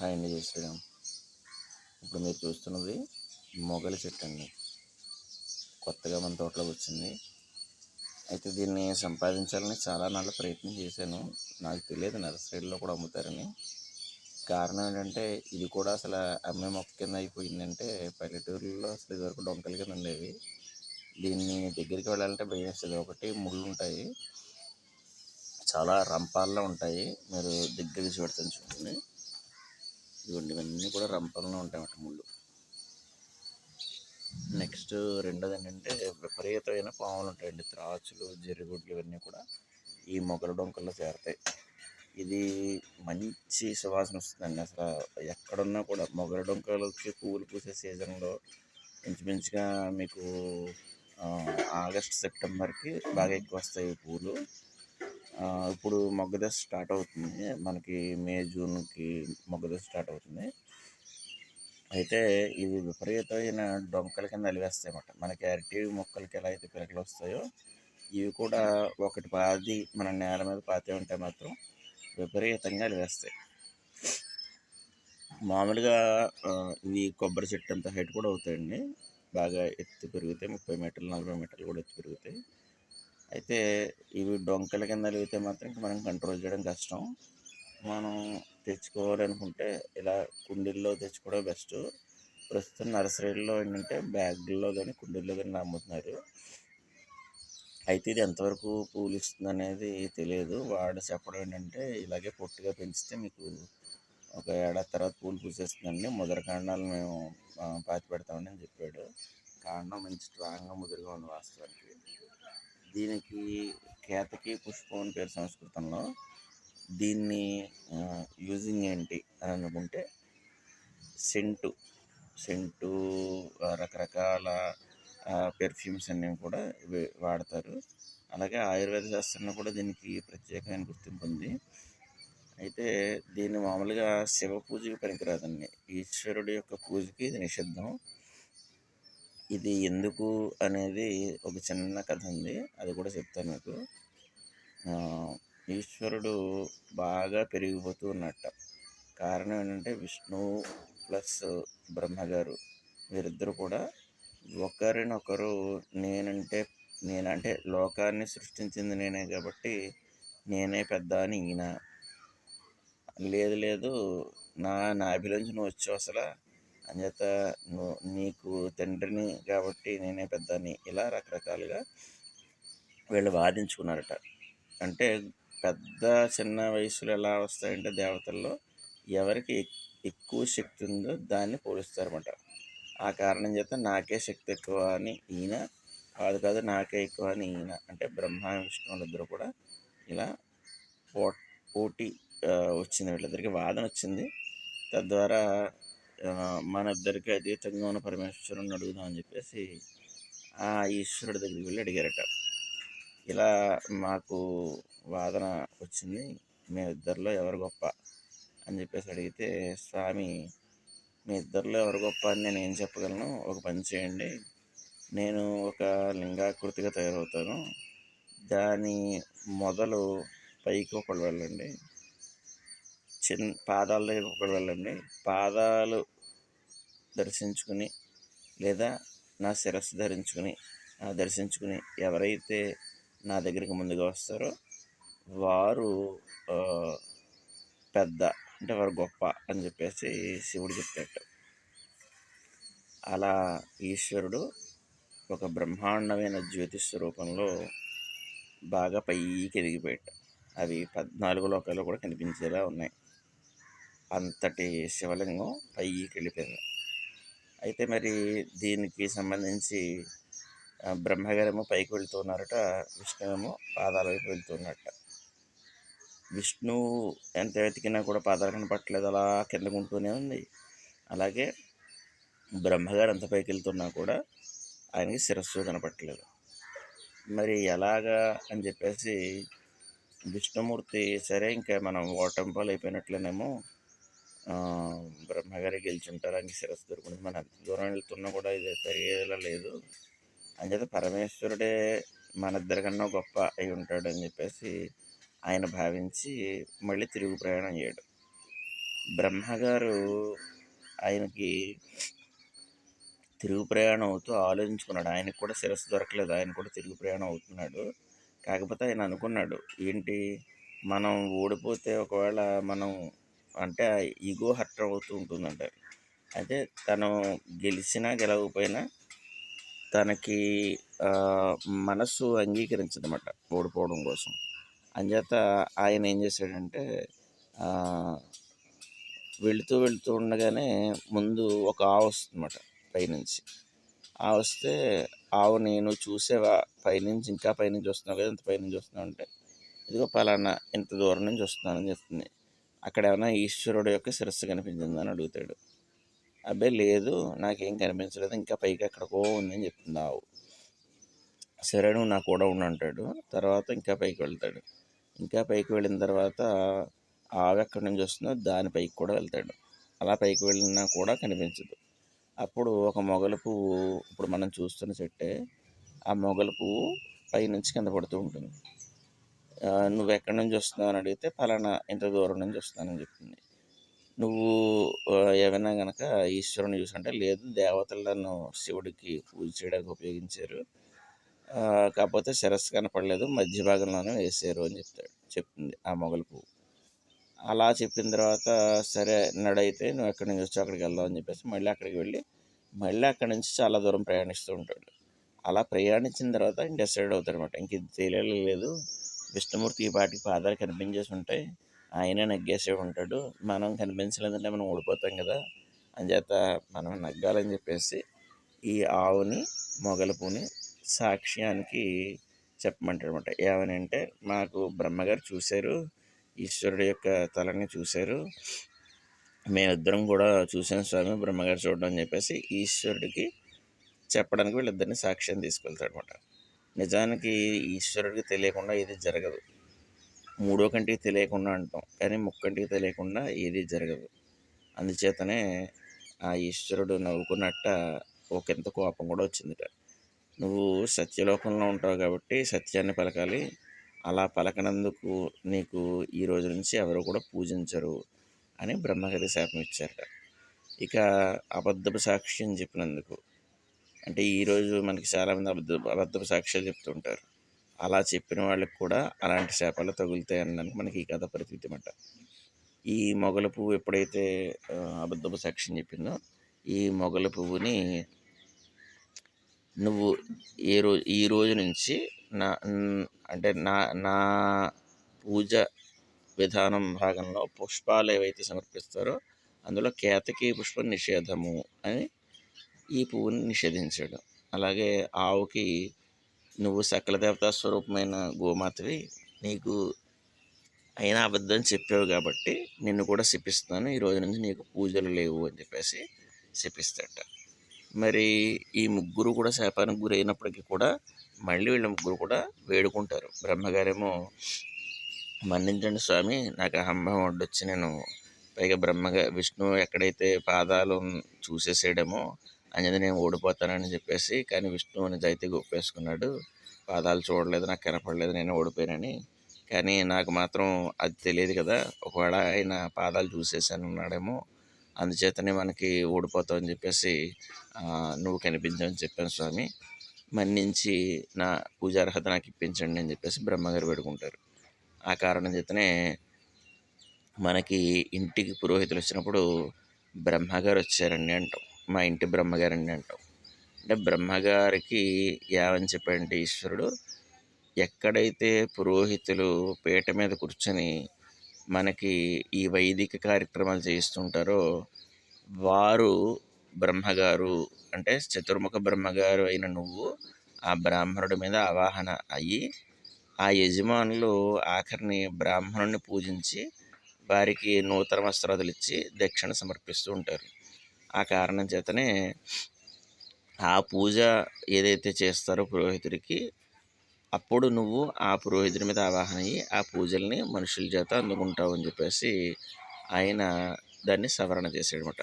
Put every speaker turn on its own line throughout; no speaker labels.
Hi అండి జై శ్రీరామ్ ఇప్పుడు మీరు చూస్తున్నది మొగలి చెట్టు అండి. కొత్తగా మన తోటలోకి వచ్చింది. అయితే దీన్ని సంపాదించాలని చాలా నాళ్ళు ప్రయత్నం చేశాను. నాకు తెలియదు నర్సరీలో కూడా అమ్ముతారని. కారణం ఏంటంటే ఇది కూడా అసలు అమ్మే మొక్క కింద అయిపోయిందంటే పల్లెటూరులో అసలు ఇదివరకు డొంకల కింద ఉండేవి. దీన్ని దగ్గరికి వెళ్ళాలంటే భయం వేస్తుంది. ఒకటి ముళ్ళు ఉంటాయి. చాలా రంపాల్లో ఉంటాయి. మీరు దగ్గరికి చూడతాను చూడండి. ఇదిగోండి ఇవన్నీ కూడా రంపంలో ఉంటాయన్నమాట ముళ్ళు. నెక్స్ట్ రెండోది ఏంటంటే విపరీతమైన పాములు ఉంటాయండి త్రాచులు జర్రిగుడ్లు ఇవన్నీ కూడా ఈ మొగల డొంకల్లో చేరతాయి. ఇది మంచి సువాసన వస్తుందండి. అసలు ఎక్కడున్నా కూడా మొగల డొంకలకి పువ్వులు పూసే సీజన్లో ఇంచుమించుగా మీకు ఆగస్ట్ సెప్టెంబర్కి బాగా ఎక్కువ వస్తాయి పూలు. ఇప్పుడు మొగ్గదశ స్టార్ట్ అవుతుంది. మనకి మే జూన్కి మొగ్గదశ స్టార్ట్ అవుతుంది. అయితే ఇవి విపరీతమైన డొంకల కింద అలివేస్తాయి అన్నమాట. మనకి అరటి మొక్కలకి ఎలా అయితే పిలకలు వస్తాయో ఇవి కూడా ఒకటి పాది మన నేల మీద పాతే ఉంటే మాత్రం విపరీతంగా అలివేస్తాయి. మామూలుగా ఇవి కొబ్బరి చెట్టు అంత హైట్ కూడా అవుతాయండి. బాగా ఎత్తు పెరుగుతాయి ముప్పై మీటర్లు నలభై మీటర్లు కూడా ఎత్తు పెరుగుతాయి. అయితే ఇవి డొంకల కింద అలిగితే మాత్రం ఇంకా మనం కంట్రోల్ చేయడం కష్టం. మనం తెచ్చుకోవాలనుకుంటే ఇలా కుండీల్లో తెచ్చుకోవడం బెస్ట్ ప్రస్తుతం నర్సరీల్లో ఏంటంటే బ్యాగుల్లో కానీ కుండీల్లో కానీ అమ్ముతున్నారు. అయితే ఇది ఎంతవరకు పూలు ఇస్తుంది అనేది తెలియదు. వాడు చెప్పడం ఏంటంటే ఇలాగే పొట్టుగా పెంచితే మీకు ఒక ఏడాది తర్వాత పూలు పూసేస్తుందండి. ముదర కాండాలు మేము పాతి పెడతామని చెప్పాడు. కాండం మంచి స్ట్రాంగ్గా ముదురుగా ఉంది వాస్తవానికి. దీనికి కేతకి పుష్పం అని పేరు సంస్కృతంలో. దీన్ని యూజింగ్ ఏంటి అని అనుకుంటే సెంటు సెంటు రకరకాల పెర్ఫ్యూమ్స్ అన్నీ కూడా ఇవి వాడతారు. అలాగే ఆయుర్వేద శాస్త్రంలో కూడా దీనికి ప్రత్యేకమైన గుర్తింపు ఉంది. అయితే దీన్ని మామూలుగా శివ పూజకి పనికిరాదండి. ఈశ్వరుడి యొక్క పూజకి ఇది నిషిద్ధం. ఇది ఎందుకు అనేది ఒక చిన్న కథ ఉంది. అది కూడా చెప్తాను మీకు. ఈశ్వరుడు బాగా పెరిగిపోతూ ఉన్నట్ట. కారణం ఏంటంటే విష్ణు ప్లస్ బ్రహ్మగారు వీరిద్దరు కూడా ఒకరినొకరు నేనంటే నేనంటే లోకాన్ని సృష్టించింది నేనే కాబట్టి నేనే పెద్ద అని ఈయన. లేదు లేదు నా నాభిలోంచి నువ్వు వచ్చావు అసలు? అంచేత నువ్వు నీకు తండ్రిని కాబట్టి నేనే పెద్దని ఇలా రకరకాలుగా వీళ్ళు వాదించుకున్నారట. అంటే పెద్ద చిన్న వయసులో ఎలా వస్తాయంటే దేవతల్లో ఎవరికి ఎక్- ఎక్కువ శక్తి ఉందో దాన్ని పోలుస్తారన్నమాట. ఆ కారణం చేత నాకే శక్తి ఎక్కువ అని ఈయన కాదు కాదు నాకే ఎక్కువ అని ఈయన అంటే బ్రహ్మ విష్ణువులిద్దరూ కూడా ఇలా పో పోటీ వచ్చింది. వీళ్ళిద్దరికి వాదన వచ్చింది. తద్వారా మన ఇద్దరికి అతీతంగా ఉన్న పరమేశ్వరుని అడుగుదాం అని చెప్పేసి ఆ ఈశ్వరుడి దగ్గరికి వెళ్ళి అడిగారట. ఇలా మాకు వాదన వచ్చింది మేమిద్దరిలో ఎవరు గొప్ప అని చెప్పేసి అడిగితే స్వామి మీ ఇద్దరిలో ఎవరు గొప్ప అని నేను ఏం చెప్పగలను? ఒక పని చేయండి. నేను ఒక లింగాకృతిగా తయారవుతాను. దాని మొదలు పైకి ఒకళ్ళు వెళ్ళండి. చిన్న పాదాల దగ్గర ఒకటి వెళ్ళండి. పాదాలు దర్శించుకుని లేదా నా శిరస్సు ధరించుకుని ఆ దర్శించుకుని ఎవరైతే నా దగ్గరికి ముందుగా వస్తారో వారు పెద్ద అంటే వారు గొప్ప అని చెప్పేసి శివుడు చెప్పాడు. అలా ఈశ్వరుడు ఒక బ్రహ్మాండమైన జ్యోతి స్వరూపంలో బాగా పైకి ఎదిగిపోయాడు. అవి పద్నాలుగు లోకాలు కూడా కనిపించేలా ఉన్నాయి. అంతటి శివలింగం పైకి వెళ్ళిపోయింది. అయితే మరి దీనికి సంబంధించి బ్రహ్మగారేమో పైకి వెళ్తున్నారట విష్ణువేమో పాదాల వైపు వెళ్తున్నట్ట విష్ణు ఎంత వెతికినా కూడా పాదాలు కనపట్టలేదు అలా కిందకుంటూనే ఉంది. అలాగే బ్రహ్మగారు ఎంత పైకి వెళ్తున్నా కూడా ఆయనకి శిరస్సు కనపట్టలేదు మరి ఎలాగా అని చెప్పేసి విష్ణుమూర్తి సరే ఇంకా మనం ఓటంపాలు అయిపోయినట్లేనేమో బ్రహ్మగారి గెలిచుంటారు. శిరస్సు దొరుకుతుంది. మనం అంత దూరం వెళ్తున్నా కూడా ఇది పెరిగేలా లేదు. అంచేత పరమేశ్వరుడే మన ఇద్దరికన్నా గొప్ప అయి ఉంటాడు అని చెప్పేసి ఆయన భావించి మళ్ళీ తిరుగు ప్రయాణం చేయడం. బ్రహ్మగారు ఆయనకి తిరుగు ప్రయాణం అవుతూ ఆలోచించుకున్నాడు. ఆయనకు కూడా శిరస్సు దొరకలేదు. ఆయన కూడా తిరుగు ప్రయాణం అవుతున్నాడు. కాకపోతే ఆయన అనుకున్నాడు ఏంటి? మనం ఓడిపోతే ఒకవేళ మనం అంటే ఈగో హర్ట్ అవుతూ ఉంటుందంట. అయితే తను గెలిచినా గెలవకపోయినా తనకి మనస్సు అంగీకరించదన్నమాట ఓడిపోవడం కోసం. అంచేత ఆయన ఏం చేశాడంటే వెళుతూ వెళుతూ ఉండగానే ముందు ఒక ఆవు వస్తుందన్నమాట పైనుంచి. ఆవు వస్తే ఆవు నేను చూసేవా? పైనుంచి ఇంకా పైనుంచి వస్తున్నావు కదా ఇంత పైనుంచి వస్తున్నావు అంటే ఇదిగో పలానా ఇంత దూరం నుంచి వస్తున్నానని చెప్తుంది. అక్కడ ఏమైనా ఈశ్వరుడు యొక్క శిరస్సు కనిపించిందని అడుగుతాడు. అబ్బాయి లేదు నాకేం కనిపించలేదు ఇంకా పైకి ఎక్కడికో ఉందని చెప్తుంది ఆవు సరే నువ్వు నా కూడా ఉండు అంటాడు. తర్వాత ఇంకా పైకి వెళ్తాడు. ఇంకా పైకి వెళ్ళిన తర్వాత ఆవు ఎక్కడి నుంచి వస్తుందో దాని పైకి కూడా వెళ్తాడు. అలా పైకి వెళ్ళినా కూడా కనిపించదు. అప్పుడు ఒక మొగల పువ్వు ఇప్పుడు మనం చూస్తున్న చెట్టే ఆ మొగల పువ్వు పైనుంచి కింద పడుతూ ఉంటుంది. నువ్వు ఎక్కడి నుంచి వస్తున్నావు? అని అడిగితే ఫలానా ఇంత దూరం నుంచి వస్తున్నానని చెప్తుంది నువ్వు ఏమైనా కనుక ఈశ్వరుని చూసంటే లేదు దేవతలు నన్ను శివుడికి పూజ చేయడానికి ఉపయోగించారు. కాకపోతే శిరస్సు కనపడలేదు మధ్య భాగంలోనే వేసారు అని చెప్తాడు చెప్తుంది ఆ మొగల పువ్వు. అలా చెప్పిన తర్వాత సరే నడైతే నువ్వు ఎక్కడి నుంచి వచ్చి అక్కడికి వెళ్దాం అని చెప్పేసి మళ్ళీ అక్కడికి వెళ్ళి మళ్ళీ అక్కడి నుంచి చాలా దూరం ప్రయాణిస్తూ ఉంటాడు. అలా ప్రయాణించిన తర్వాత ఆయన డిసైడ్ అవుతాడు అనమాట ఇంక ఇది తెలియలేదు విష్ణుమూర్తి ఈ పాటికి పాదాలు కనిపించేసి ఉంటాయి ఆయనే నగ్గేసే ఉంటాడు. మనం కనిపించలేదంటే మనం ఓడిపోతాం కదా. అంచేత మనం నగ్గాలని చెప్పేసి ఈ ఆవుని మొగలపుని సాక్ష్యానికి చెప్పమంటాడనమాట ఏమని అంటే మాకు బ్రహ్మగారు చూశారు ఈశ్వరుడు యొక్క తలని చూశారు. మేమిద్దరం కూడా చూసాం స్వామి బ్రహ్మగారు చూడడం అని చెప్పేసి ఈశ్వరుడికి చెప్పడానికి వీళ్ళిద్దరిని సాక్ష్యం తీసుకెళ్తాడు అనమాట నిజానికి ఈశ్వరుడికి తెలియకుండా ఇది జరగదు. మూడో కంటికి తెలియకుండా అంటాం కానీ ముక్కంటికి తెలియకుండా ఏది జరగదు. అందుచేతనే ఆ ఈశ్వరుడు నవ్వుకున్నట్ట ఒకంత కోపం కూడా వచ్చిందిట. నువ్వు సత్యలోకంలో ఉంటావు కాబట్టి సత్యాన్ని పలకాలి. అలా పలకనందుకు నీకు ఈ రోజు నుంచి ఎవరు కూడా పూజించరు అని బ్రహ్మగతి శాపం ఇచ్చారట. ఇక అబద్ధపు సాక్ష్యం చెప్పినందుకు అంటే ఈరోజు మనకి చాలామంది అబద్ధ అబద్ధపు సాక్ష్యాలు చెప్తుంటారు. అలా చెప్పిన వాళ్ళకి కూడా అలాంటి చేపలు తగులుతాయి అనడానికి మనకి ఈ కథ ప్రతీతి అన్నమాట ఈ మొగల పువ్వు ఎప్పుడైతే అబద్ధపు సాక్ష్యం చెప్పిందో ఈ మొగల పువ్వుని నువ్వు ఏ రోజు ఈ రోజు నుంచి నా అంటే నా నా పూజ విధానం భాగంలో పుష్పాలు ఏవైతే సమర్పిస్తారో అందులో కేతకి పుష్ప నిషేధము అని ఈ పువ్వుని నిషేధించాడు. అలాగే ఆవుకి నువ్వు సకల దేవతా స్వరూపమైన గోమాతవి నీకు అయినా అబద్ధం చెప్పావు కాబట్టి నిన్ను కూడా శిపిస్తాను ఈ రోజు నుంచి నీకు పూజలు లేవు అని చెప్పేసి శిపిస్తాట మరి ఈ ముగ్గురు కూడా శాపానికి గురైనప్పటికీ కూడా మళ్ళీ వీళ్ళ ముగ్గురు కూడా వేడుకుంటారు. బ్రహ్మగారేమో మన్నించండి స్వామి నాకు అహంభావం అడ్డొచ్చి నేను పైగా బ్రహ్మగా విష్ణువు ఎక్కడైతే పాదాలు చూసేసేయడమో అనేది నేను ఓడిపోతానని చెప్పేసి కానీ విష్ణువుని నిజాయితీగా ఒప్పేసుకున్నాడు పాదాలు చూడలేదు నాకు కనపడలేదు నేను ఓడిపోయానని. కానీ నాకు మాత్రం అది తెలియదు కదా ఒకవేళ ఆయన పాదాలు చూసేసాను ఉన్నాడేమో అందుచేతనే మనకి ఓడిపోతావు అని చెప్పేసి నువ్వు కనిపించని చెప్పాను స్వామి. మన్నించి నా పూజార్హత నాకు ఇప్పించండి అని చెప్పేసి బ్రహ్మగారు పెడుకుంటారు ఆ కారణం చేతనే మనకి ఇంటికి పురోహితులు వచ్చినప్పుడు బ్రహ్మగారు వచ్చారండి అంటాం. మా ఇంటి బ్రహ్మగారండి అంటాం. అంటే బ్రహ్మగారికి ఏమని చెప్పాడంటే ఈశ్వరుడు ఎక్కడైతే పురోహితులు పీట మీద కూర్చొని మనకి ఈ వైదిక కార్యక్రమాలు చేయిస్తుంటారో వారు బ్రహ్మగారు అంటే చతుర్ముఖ బ్రహ్మగారు అయిన నువ్వు ఆ బ్రాహ్మణుడి మీద ఆవాహన అయ్యి ఆ యజమానులు ఆఖరిని బ్రాహ్మణుడిని పూజించి వారికి నూతన వస్త్రాదులు ఇచ్చి దక్షిణ సమర్పిస్తూ ఉంటారు. ఆ కారణం చేతనే ఆ పూజ ఏదైతే చేస్తారో పురోహితుడికి అప్పుడు నువ్వు ఆ పురోహితుడి మీద ఆవాహన అయ్యి ఆ పూజల్ని మనుషుల చేత అందుకుంటావు అని చెప్పేసి ఆయన దాన్ని సవరణ చేశాడనమాట.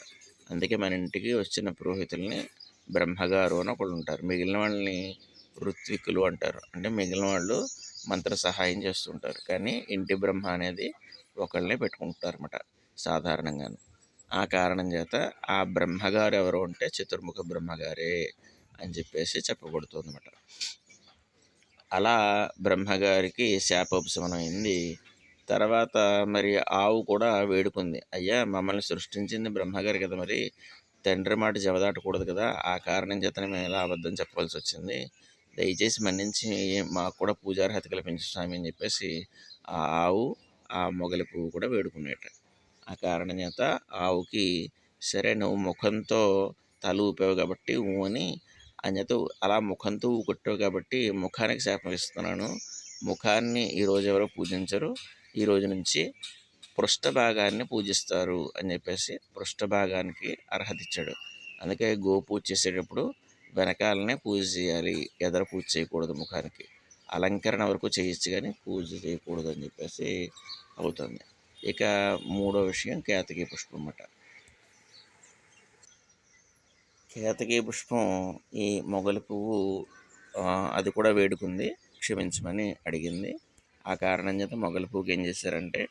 అందుకే మన ఇంటికి వచ్చిన పురోహితుల్ని బ్రహ్మగారు అని ఒకళ్ళు ఉంటారు. మిగిలిన వాళ్ళని ఋత్వికులు అంటారు. అంటే మిగిలిన వాళ్ళు మంత్ర సహాయం చేస్తుంటారు. కానీ ఇంటి బ్రహ్మ అనేది ఒకళ్ళనే పెట్టుకుంటారు అనమాట సాధారణంగాను. ఆ కారణం చేత ఆ బ్రహ్మగారు ఎవరు అంటే చతుర్ముఖ బ్రహ్మగారే అని చెప్పేసి చెప్పబడుతుందన్నమాట. అలా బ్రహ్మగారికి శాపోపశమనం అయింది తర్వాత మరి ఆవు కూడా వేడుకుంది. అయ్యా మమ్మల్ని సృష్టించింది బ్రహ్మగారు కదా మరి. తండ్రి మాట జవదాటకూడదు కదా. ఆ కారణం చేతనే మేము ఎలా అబద్ధం చెప్పవలసి వచ్చింది. దయచేసి మన్నించి మాకు కూడా పూజార్హత కల్పించు స్వామి అని చెప్పేసి ఆ ఆవు ఆ మొగలి పువ్వు కూడా వేడుకునేట. ఆ కారణం చేత ఆవుకి సరే నువ్వు ముఖంతో తల ఊపావు కాబట్టి ఊ అని అంచేత అలా ముఖంతో ఊ కొట్టావు కాబట్టి ముఖానికి శాపం ఇస్తున్నాను. ముఖాన్ని ఈరోజు ఎవరో పూజించరు. ఈ రోజు నుంచి పృష్ఠ భాగాన్ని పూజిస్తారు అని చెప్పేసి పృష్ఠ భాగానికి అర్హత ఇచ్చాడు. అందుకే గోపూజ చేసేటప్పుడు వెనకాలనే పూజ చేయాలి. ఎదర పూజ చేయకూడదు ముఖానికి. అలంకరణ వరకు చేయొచ్చు కానీ పూజ చేయకూడదు అని చెప్పేసి అవుతుంది. ఇక మూడో విషయం కేతకీ పుష్పం అన్నమాట కేతకీ పుష్పం ఈ మొగలి పువ్వు అది కూడా వేడుకుంది క్షమించమని అడిగింది. ఆ కారణం చేత మొగలి పువ్వుకి ఏం చేశారంటే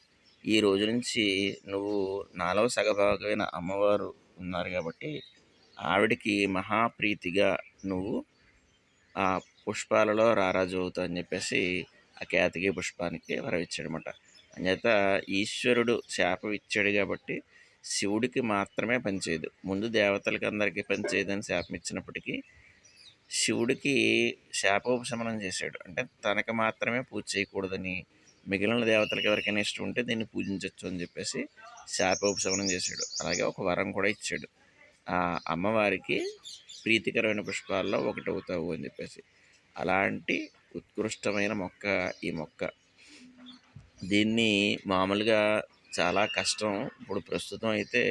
ఈ రోజు నుంచి నువ్వు నాలో సగభాగమైన అమ్మవారు ఉన్నారు కాబట్టి ఆవిడకి మహాప్రీతిగా నువ్వు ఆ పుష్పాలలో రారాజు అవుతావు అని చెప్పేసి ఆ కేతకీ పుష్పానికి వరం అంచేత ఈశ్వరుడు శాపం ఇచ్చాడు కాబట్టి శివుడికి మాత్రమే పనిచేయదు. ముందు దేవతలకి అందరికీ పనిచేయదని శాపం ఇచ్చినప్పటికీ శివుడికి శాపోపశమనం చేశాడు. అంటే తనకు మాత్రమే పూజ చేయకూడదని మిగిలిన దేవతలకు ఎవరికైనా ఇష్టం ఉంటే దీన్ని పూజించవచ్చు అని చెప్పేసి శాపోపశమనం చేశాడు. అలాగే ఒక వరం కూడా ఇచ్చాడు. ఆ అమ్మవారికి ప్రీతికరమైన పుష్పాల్లో ఒకటి అవుతావు అని చెప్పేసి. అలాంటి ఉత్కృష్టమైన మొక్క ఈ మొక్క. దీన్ని మామూలుగా చాలా కష్టం. ఇప్పుడు ప్రస్తుతం అయితే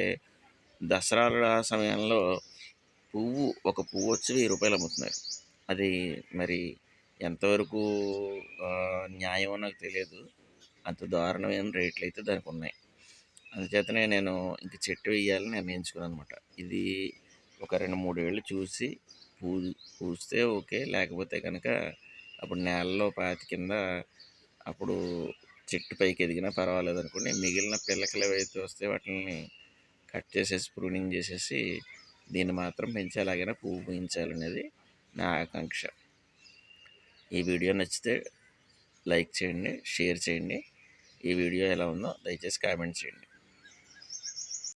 దసరాల సమయంలో పువ్వు ఒక పువ్వు వచ్చి వెయ్యి రూపాయలు అమ్ముతున్నారు. అది మరి ఎంతవరకు న్యాయం నాకు తెలియదు. అంత దారుణమైన రేట్లు అయితే దానికి ఉన్నాయి. అందుచేతనే నేను ఇంక చెట్టు వేయాలని నిర్ణయించుకున్నాను అనమాట ఇది ఒక రెండు మూడు ఏళ్ళు చూసి పూ పూస్తే ఓకే. లేకపోతే కనుక అప్పుడు నేలలో పాతి కింద అప్పుడు చెట్టు పైకి ఎదిగినా పర్వాలేదు అనుకోండి మిగిలిన పిల్లకలు ఏవైతే వస్తే వాటిని కట్ చేసేసి ప్రూనింగ్ చేసేసి దీన్ని మాత్రం పెంచి అలాగైనా పువ్వు పూయించాలనేది నా ఆకాంక్ష. ఈ వీడియో నచ్చితే లైక్ చేయండి షేర్ చేయండి. ఈ వీడియో ఎలా ఉందో దయచేసి కామెంట్ చేయండి.